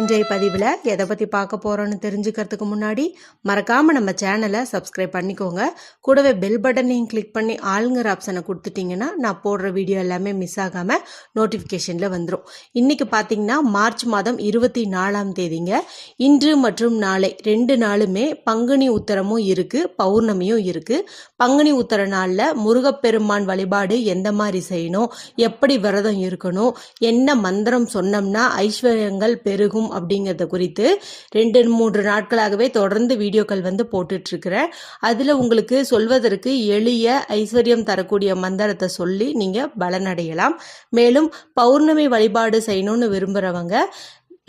இன்றைய பதிவில் எதை பற்றி பார்க்க போகிறோன்னு தெரிஞ்சுக்கிறதுக்கு முன்னாடி மறக்காமல் நம்ம சேனலை சப்ஸ்கிரைப் பண்ணிக்கோங்க. கூடவே பெல் பட்டனையும் கிளிக் பண்ணி ஆளுங்கிற ஆப்ஷனை கொடுத்துட்டிங்கன்னா நான் போடுற வீடியோ எல்லாமே மிஸ் ஆகாமல் நோட்டிஃபிகேஷனில் வந்துடும் இன்றைக்கி பார்த்தீங்கன்னா மார்ச் மாதம் இருபத்தி நாலாம் தேதிங்க. இன்று மற்றும் நாளை ரெண்டு நாளுமே பங்குனி உத்தரமும் இருக்குது பௌர்ணமியும் இருக்குது பங்குனி உத்தர நாளில் முருகப்பெருமான் வழிபாடு எந்த மாதிரி செய்யணும் எப்படி விரதம் இருக்கணும் என்ன மந்திரம் சொன்னோம்னா ஐஸ்வர்யங்கள் பெருகும் அப்படிங்கிறத குறித்து ரெண்டு மூன்று நாட்களாகவே தொடர்ந்து வீடியோக்கள் வந்து போட்டுட்ருக்கிறேன். அதில் உங்களுக்கு சொல்வதற்கு எளிய ஐஸ்வர்யம் தரக்கூடிய மந்திரத்தை சொல்லி நீங்கள் பலனடையலாம். மேலும் பௌர்ணமி வழிபாடு செய்யணும்னு விரும்புகிறவங்க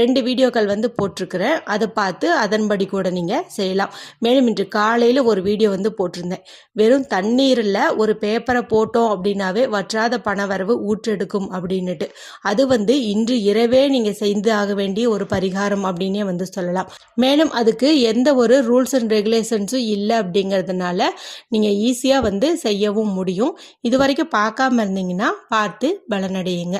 ரெண்டு வீடியோக்கள் வந்து போட்டிருக்கிறேன். அதை பார்த்து அதன்படி கூட நீங்கள் செய்யலாம். மேலும் இன்று காலையில் ஒரு வீடியோ வந்து போட்டிருந்தேன். வெறும் தண்ணீரில் ஒரு பேப்பரை போட்டோம் அப்படின்னாவே வற்றாத பணவரவு ஊற்றெடுக்கும் அப்படின்னுட்டு. அது வந்து இன்று இரவே நீங்கள் செய்து ஆக வேண்டிய ஒரு பரிகாரம் அப்படின்னே வந்து சொல்லலாம். மேலும் அதுக்கு எந்த ஒரு ரூல்ஸ் அண்ட் ரெகுலேஷன்ஸும் இல்லை அப்படிங்கிறதுனால நீங்கள் ஈஸியாக வந்து செய்யவும் முடியும். இது வரைக்கும் பார்க்காம இருந்தீங்கன்னா பார்த்து பலனடையுங்க.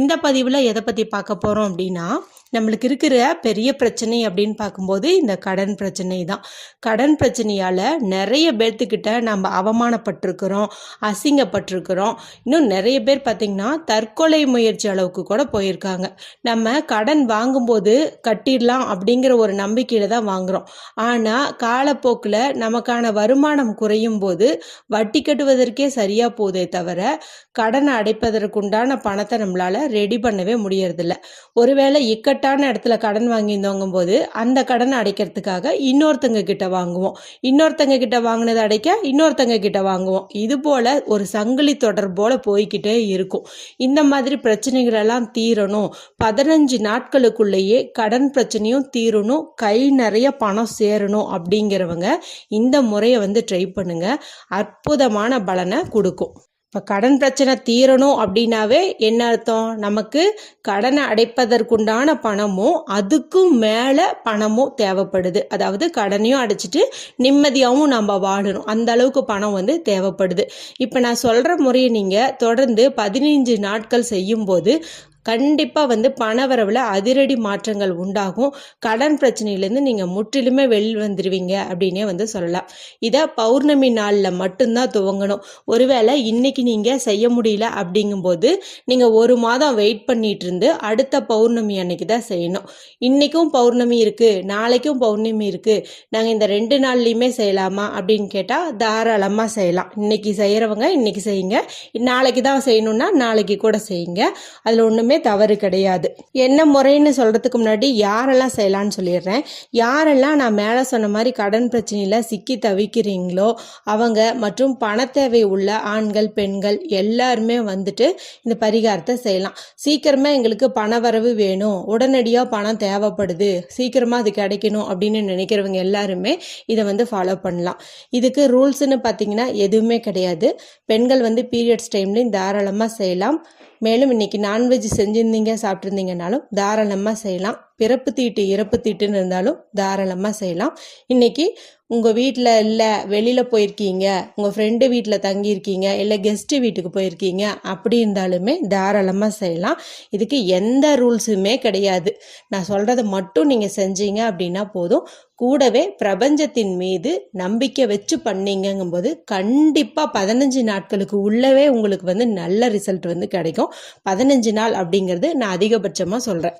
இந்த பதிவில் எதை பற்றி பார்க்க போகிறோம் அப்படின்னா நம்மளுக்கு இருக்கிற பெரிய பிரச்சனை அப்படின்னு பார்க்கும்போது இந்த கடன் பிரச்சனை தான். கடன் பிரச்சனையால் நிறைய பேர்த்துக்கிட்ட நம்ம அவமானப்பட்டிருக்கிறோம் அசிங்கப்பட்டிருக்கிறோம். இன்னும் நிறைய பேர் பார்த்திங்கன்னா தற்கொலை முயற்சி அளவுக்கு கூட போயிருக்காங்க. நம்ம கடன் வாங்கும்போது கட்டிடலாம் அப்படிங்கிற ஒரு நம்பிக்கையில் தான் வாங்குகிறோம் ஆனால் காலப்போக்கில் நமக்கான வருமானம் குறையும் போது வட்டி கட்டுவதற்கே சரியாக போதே தவிர கடனை அடைப்பதற்குண்டான பணத்தை நம்மளால் ரெடி பண்ணவே முடியறதில்ல. ஒருவேளை இக்கட்டான இடத்துல கடன் வாங்கியிருந்தோங்கும் போது அந்த கடனை அடைக்கிறதுக்காக இன்னொருத்தங்க கிட்ட வாங்குவோம். இன்னொருத்தங்க கிட்ட வாங்கினதை அடைக்க இன்னொருத்தங்க கிட்ட வாங்குவோம். இது போல ஒரு சங்கிலி தொடர் போல போய்கிட்டே இருக்கும். இந்த மாதிரி பிரச்சனைகள் எல்லாம் தீரணும். பதினஞ்சு நாட்களுக்குள்ளேயே கடன் பிரச்சனையும் தீரணும். கை நிறைய பணம் சேரணும் அப்படிங்கிறவங்க இந்த முறையை வந்து ட்ரை பண்ணுங்க. அற்புதமான பலனை கொடுக்கும். இப்போ கடன் பிரச்சனை தீரணும் அப்படின்னாவே என்ன அர்த்தம்? நமக்கு கடனை அடைப்பதற்குண்டான பணமும் அதுக்கும் மேலே பணமும் தேவைப்படுது. அதாவது கடனையும் அடைச்சிட்டு நிம்மதியாகவும் நம்ம வாழணும். அந்த அளவுக்கு பணம் வந்து தேவைப்படுது. இப்போ நான் சொல்கிற முறையை நீங்கள் தொடர்ந்து பதினைஞ்சு நாட்கள் செய்யும்போது கண்டிப்பாக வந்து பணவரவில் அதிரடி மாற்றங்கள் உண்டாகும். கடன் பிரச்சனையிலேருந்து நீங்கள் முற்றிலுமே வெளி வந்துடுவீங்க அப்படின்னே வந்து சொல்லலாம். இதை பௌர்ணமி நாளில் மட்டும்தான் துவங்கணும். ஒருவேளை இன்னைக்கு நீங்கள் செய்ய முடியல அப்படிங்கும்போது நீங்கள் ஒரு மாதம் வெயிட் பண்ணிட்டு இருந்து அடுத்த பௌர்ணமி அன்னைக்கு தான் செய்யணும். இன்றைக்கும் பௌர்ணமி இருக்குது நாளைக்கும் பௌர்ணமி இருக்குது நாங்கள் இந்த ரெண்டு நாள்லையுமே செய்யலாமா அப்படின்னு கேட்டால் தாராளமாக செய்யலாம். இன்னைக்கு செய்கிறவங்க இன்னைக்கு செய்யுங்க. நாளைக்கு தான் செய்யணும்னா நாளைக்கு கூட செய்யுங்க. அதில் ஒன்றுமே எதுவுமே தவறு கிடையாது. என்ன முறைன்னு சொல்கிறதுக்கு முன்னாடி யாரெல்லாம் செய்யலான்னு சொல்லிடுறேன். யாரெல்லாம் நான் மேலே சொன்ன மாதிரி கடன் பிரச்சனையில் சிக்கி தவிக்கிறீங்களோ அவங்க மற்றும் பண தேவை உள்ள ஆண்கள் பெண்கள் எல்லாருமே வந்துட்டு இந்த பரிகாரத்தை செய்யலாம். சீக்கிரமாக எங்களுக்கு பண வரவு வேணும். உடனடியாக பணம் தேவைப்படுது. சீக்கிரமாக அது கிடைக்கணும் அப்படின்னு நினைக்கிறவங்க எல்லாருமே இதை வந்து ஃபாலோ பண்ணலாம். இதுக்கு ரூல்ஸ்னு பார்த்தீங்கன்னா எதுவுமே கிடையாது. பெண்கள் வந்து பீரியட்ஸ் டைம்லையும் தாராளமாக செய்யலாம். மேலும் இன்னைக்கு நான்வெஜ் செஞ்சுருந்தீங்க சாப்பிட்ருந்தீங்கனாலும் தாராளமாக செய்யலாம். பிறப்பு தீட்டு இறப்பு தீட்டுன்னு இருந்தாலும் தாராளமாக செய்யலாம். இன்னைக்கு உங்கள் வீட்டில் இல்லை வெளியில் போயிருக்கீங்க உங்கள் ஃப்ரெண்டு வீட்டில் தங்கியிருக்கீங்க இல்லை கெஸ்ட்டு வீட்டுக்கு போயிருக்கீங்க அப்படி இருந்தாலுமே தாராளமாக செய்யலாம். இதுக்கு எந்த ரூல்ஸுமே கிடையாது. நான் சொல்கிறத மட்டும் நீங்கள் செஞ்சீங்க அப்படின்னா போதும். கூடவே பிரபஞ்சத்தின் மீது நம்பிக்கை வச்சு பண்ணீங்கங்கும்போது கண்டிப்பாக பதினஞ்சு நாட்களுக்கு உள்ளவே உங்களுக்கு வந்து நல்ல ரிசல்ட் வந்து கிடைக்கும். பதினஞ்சு நாள் அப்படிங்கிறது நான் அதிகபட்சமாக சொல்கிறேன்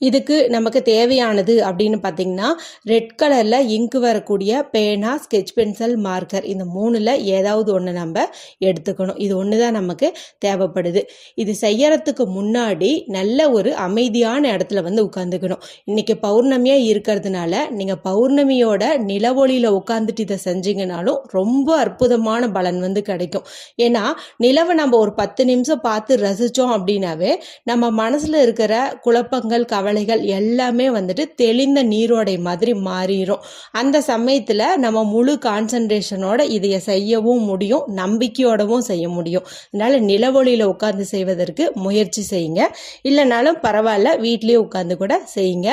இதுக்கு நமக்கு தேவையானது அப்படின்னு பார்த்தீங்கன்னா ரெட் கலரில் இங்கு வரக்கூடிய பேனா ஸ்கெச் பென்சில் மார்க்கர் இந்த மூணில் ஏதாவது ஒன்று நம்ம எடுத்துக்கணும். இது ஒன்று தான் நமக்கு தேவைப்படுது. இது செய்யறதுக்கு முன்னாடி நல்ல ஒரு அமைதியான இடத்துல வந்து உட்காந்துக்கணும் இன்றைக்கி பௌர்ணமியாக இருக்கிறதுனால நீங்கள் பௌர்ணமியோட நிலவொளியில் உட்காந்துட்டு இதை செஞ்சீங்கனாலும் ரொம்ப அற்புதமான பலன் வந்து கிடைக்கும். ஏன்னா நிலவை நம்ம ஒரு பத்து நிமிஷம் பார்த்து ரசித்தோம் அப்படின்னாவே நம்ம மனசில் இருக்கிற குழப்பங்கள் கவ கவலைகள் எல்லாமே வந்துட்டு தெளிந்த நீரோடை மாதிரி மாறிடும் அந்த சமயத்தில் நம்ம முழு கான்சன்ட்ரேஷனோட இதைய செய்யவும் முடியும் நம்பிக்கையோடவும் செய்ய முடியும். அதனால் நிலவொளியில் உட்காந்து செய்வதற்கு முயற்சி செய்யுங்க. இல்லைனாலும் பரவாயில்ல வீட்லேயே உட்காந்து கூட செய்யுங்க.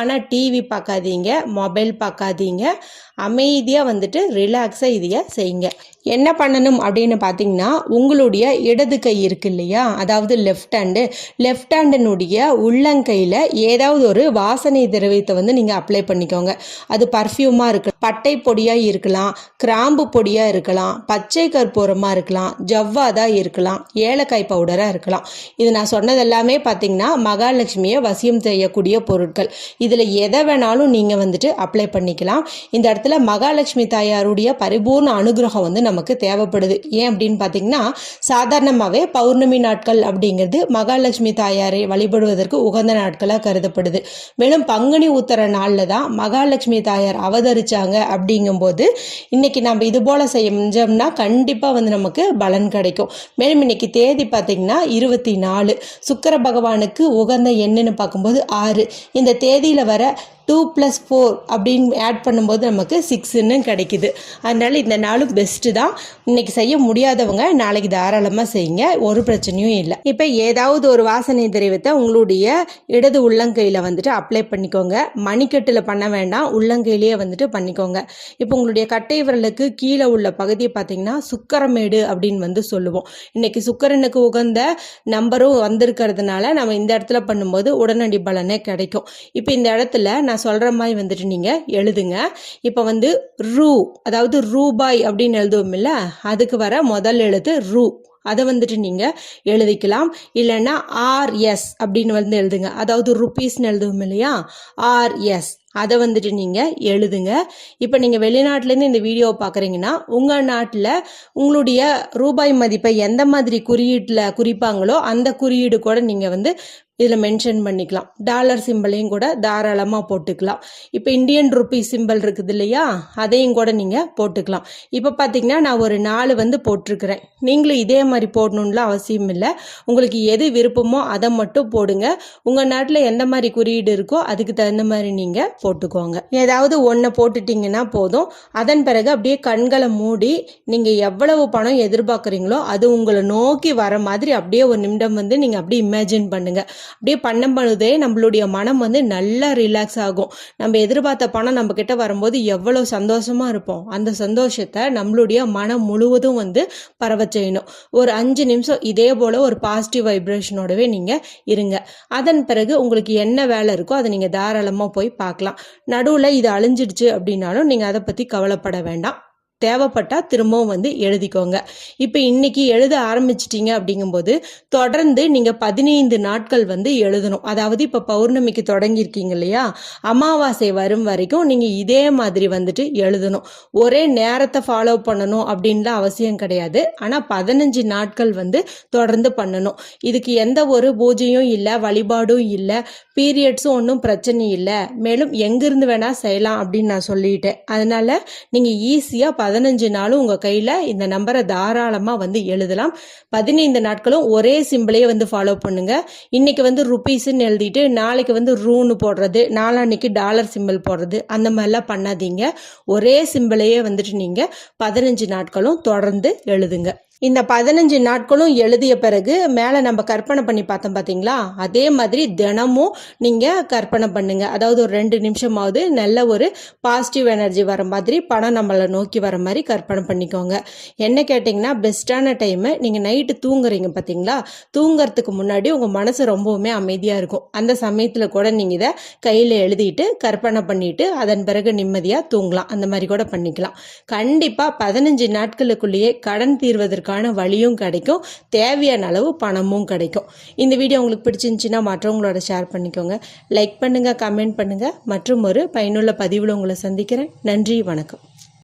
ஆனால் டிவி பார்க்காதீங்க மொபைல் பார்க்காதீங்க. அமைதியாக வந்துட்டு ரிலாக்ஸாக இதைய செய்யுங்க. என்ன பண்ணணும் அப்படின்னு பார்த்தீங்கன்னா உங்களுடைய இடது கை இருக்கு இல்லையா? அதாவது லெஃப்ட் ஹேண்டு லெஃப்ட் ஹேண்டனுடைய உள்ளங்கையில் ஏதாவது ஒரு வாசனை திரவியத்தை வந்து நீங்கள் அப்ளை பண்ணிக்கோங்க. அது பர்ஃப்யூமாக இருக்கலாம் பட்டை பொடியாக இருக்கலாம் கிராம்பு பொடியாக இருக்கலாம் பச்சை கற்பூரமாக இருக்கலாம் ஜவ்வாதாக இருக்கலாம் ஏலக்காய் பவுடராக இருக்கலாம். இது நான் சொன்னது எல்லாமே பார்த்தீங்கன்னா மகாலட்சுமியை வசியம் செய்யக்கூடிய பொருட்கள். இதில் எதை வேணாலும் நீங்கள் வந்துட்டு அப்ளை பண்ணிக்கலாம். இந்த இடத்துல மகாலட்சுமி தாயாருடைய பரிபூர்ண அனுகிரகம் வந்து நமக்கு தேவைப்படுது. ஏன் அப்படின்னு பார்த்தீங்கன்னா சாதாரணமாகவே பௌர்ணமி நாட்கள் அப்படிங்கிறது மகாலட்சுமி தாயாரை வழிபடுவதற்கு உகந்த நாட்களாக கருதப்படுது. மேலும் பங்குனி உத்தர நாளில் தான் மகாலட்சுமி தாயார் அவதரிச்சாங்க அப்படிங்கும்போது இன்னைக்கு நம்ம இது போல செஞ்சோம்னா கண்டிப்பாக வந்து நமக்கு பலன் கிடைக்கும். மேலும் இன்னைக்கு தேதி பார்த்தீங்கன்னா இருபத்தி நாலு. சுக்கர பகவானுக்கு உகந்த எண்ணுன்னு பார்க்கும்போது ஆறு. இந்த தேதியில் வர டூ ப்ளஸ் ஃபோர் அப்படின்னு ஆட் பண்ணும்போது நமக்கு சிக்ஸுன்னு கிடைக்குது. அதனால் இந்த நாளும் பெஸ்ட்டு தான். இன்னைக்கு செய்ய முடியாதவங்க நாளைக்கு தாராளமாக செய்யுங்க. ஒரு பிரச்சனையும் இல்லை. இப்போ ஏதாவது ஒரு வாசனை திரவியத்தை உங்களுடைய இடது உள்ளங்கையில் வந்துட்டு அப்ளை பண்ணிக்கோங்க. மணிக்கட்டில் பண்ண வேண்டாம். உள்ளங்கையிலேயே வந்துட்டு பண்ணிக்கோங்க. இப்போ உங்களுடைய கட்டை விரலுக்கு கீழே உள்ள பகுதியை பார்த்தீங்கன்னா சுக்கரமேடு அப்படின்னு வந்து சொல்லுவோம். இன்னைக்கு சுக்கரனுக்கு உகந்த நம்பரும் வந்திருக்கிறதுனால நம்ம இந்த இடத்துல பண்ணும்போது உடனடி பலனே கிடைக்கும். இப்போ இந்த இடத்துல நான் சொல்கிற மாதிரி வந்துட்டு நீங்கள் எழுதுங்க. இப்போ வந்து ரூ அதாவது ரூபாய் அப்படின்னு எழுதுவோம் இல்லை? அதுக்கு வர முதல் எழுத்து ரூ. அதை வந்துட்டு நீங்கள் எழுதிக்கலாம். இல்லைன்னா ஆர்எஸ் அப்படின்னு வந்து எழுதுங்க. அதாவது ருப்பீஸ்னு எழுதுவோம் இல்லையா? ஆர்எஸ் அதை வந்துட்டு நீங்கள் எழுதுங்க. இப்போ நீங்கள் வெளிநாட்டிலேருந்து இந்த வீடியோவை பார்க்குறீங்கன்னா உங்கள் நாட்டில் உங்களுடைய ரூபாய் மதிப்பை எந்த மாதிரி குறியீட்டில் குறிப்பாங்களோ அந்த குறியீடு கூட நீங்கள் வந்து இதில் மென்ஷன் பண்ணிக்கலாம். டாலர் சிம்பிளையும் கூட தாராளமாக போட்டுக்கலாம். இப்போ இந்தியன் ருப்பி சிம்பிள் இருக்குது இல்லையா? அதையும் கூட நீங்கள் போட்டுக்கலாம். இப்போ பார்த்தீங்கன்னா நான் ஒரு நாலு வந்து போட்டிருக்கிறேன். நீங்களும் இதே மாதிரி போடணும்ல அவசியம் இல்லை. உங்களுக்கு எது விருப்பமோ அதை மட்டும் போடுங்க. உங்கள் நாட்டில் எந்த மாதிரி குறியீடு இருக்கோ அதுக்கு தகுந்த மாதிரி நீங்கள் போட்டுக்கோங்க. ஏதாவது ஒன்றை போட்டுட்டிங்கன்னா போதும். அதன் பிறகு அப்படியே கண்களை மூடி நீங்கள் எவ்வளவு பணம் எதிர்பார்க்குறீங்களோ அது உங்களை நோக்கி வர மாதிரி அப்படியே ஒரு நிமிடம் வந்து நீங்கள் அப்படியே இமேஜின் பண்ணுங்கள் அப்படியே பண்ணும் பொழுதே நம்மளுடைய மனம் வந்து நல்லா ரிலாக்ஸ் ஆகும். நம்ம எதிர்பார்த்த பணம் நம்ம கிட்ட வரும்போது எவ்வளோ சந்தோஷமாக இருப்போம். அந்த சந்தோஷத்தை நம்மளுடைய மனம் முழுவதும் வந்து பரவ செய்யணும். ஒரு அஞ்சு நிமிஷம் இதே போல் ஒரு பாசிட்டிவ் வைப்ரேஷனோடவே நீங்கள் இருங்க. அதன் பிறகு உங்களுக்கு என்ன வேலை இருக்கோ அதை நீங்கள் தாராளமாக போய் பார்க்கலாம். நடுவில் இது அழிஞ்சிடுச்சு அப்படின்னாலும் நீங்கள் அதை பற்றி கவலைப்பட வேண்டாம். தேவைப்பட்டால் திரும்பவும் வந்து எழுதிக்கோங்க. இப்போ இன்னைக்கு எழுத ஆரம்பிச்சிட்டீங்க அப்படிங்கும்போது தொடர்ந்து நீங்கள் பதினைந்து நாட்கள் வந்து எழுதணும். அதாவது இப்போ பௌர்ணமிக்கு தொடங்கியிருக்கீங்க இல்லையா? அமாவாசை வரும் வரைக்கும் நீங்கள் இதே மாதிரி வந்துட்டு எழுதணும். ஒரே நேரத்தை ஃபாலோ பண்ணணும் அப்படின்லாம் அவசியம் கிடையாது. ஆனால் பதினஞ்சு நாட்கள் வந்து தொடர்ந்து பண்ணணும். இதுக்கு எந்த ஒரு பூஜையும் இல்லை வழிபாடும் இல்லை பீரியட்ஸும் ஒன்றும் பிரச்சனை இல்லை. மேலும் எங்கிருந்து வேணால் செய்யலாம் அப்படின்னு நான் சொல்லிட்டேன். அதனால நீங்கள் ஈஸியாக பதினஞ்சு நாளும் உங்கள் கையில் இந்த நம்பரை தாராளமாக வந்து எழுதலாம். பதினைந்து நாட்களும் ஒரே சிம்பிளையே வந்து ஃபாலோ பண்ணுங்கள் இன்றைக்கி வந்து ருப்பீஸுன்னு எழுதிட்டு நாளைக்கு வந்து ரூன்னு போடுறது நாளான்னைக்கு டாலர் சிம்பிள் போடுறது அந்த மாதிரிலாம் பண்ணாதீங்க. ஒரே சிம்பிளையே வந்துட்டு நீங்கள் பதினஞ்சு நாட்களும் தொடர்ந்து எழுதுங்க. இந்த பதினஞ்சு நாட்களும் எழுதிய பிறகு மேலே நம்ம கற்பனை பண்ணி பார்த்தோம் பார்த்தீங்களா அதே மாதிரி தினமும் நீங்கள் கற்பனை பண்ணுங்கள் அதாவது ஒரு ரெண்டு நிமிஷமாவது நல்ல ஒரு பாசிட்டிவ் எனர்ஜி வர மாதிரி பணம் நம்மளை நோக்கி வர மாதிரி கற்பனை பண்ணிக்கோங்க. என்ன கேட்டிங்கன்னா பெஸ்ட்டான டைமு நீங்கள் நைட்டு தூங்குறீங்க பார்த்தீங்களா தூங்குறதுக்கு முன்னாடி உங்கள் மனசு ரொம்பவுமே அமைதியாக இருக்கும். அந்த சமயத்தில் கூட நீங்கள் இதை கையில் எழுதிட்டு கற்பனை பண்ணிட்டு அதன் பிறகு நிம்மதியாக தூங்கலாம். அந்த மாதிரி கூட பண்ணிக்கலாம். கண்டிப்பாக பதினஞ்சு நாட்களுக்குள்ளேயே கடன் தீர்வதற்கான வழியும் கிடைக்கும் தேவையான அளவு பணமும் கிடைக்கும். இந்த வீடியோ உங்களுக்கு பிடிச்சிருந்துச்சின்னா மற்றவங்களோட ஷேர் பண்ணிக்கோங்க. லைக் பண்ணுங்கள் கமெண்ட் பண்ணுங்கள் மற்றும் ஒரு பயனுள்ள பதிவில் உங்களை சந்திக்கிறேன். நன்றி வணக்கம்.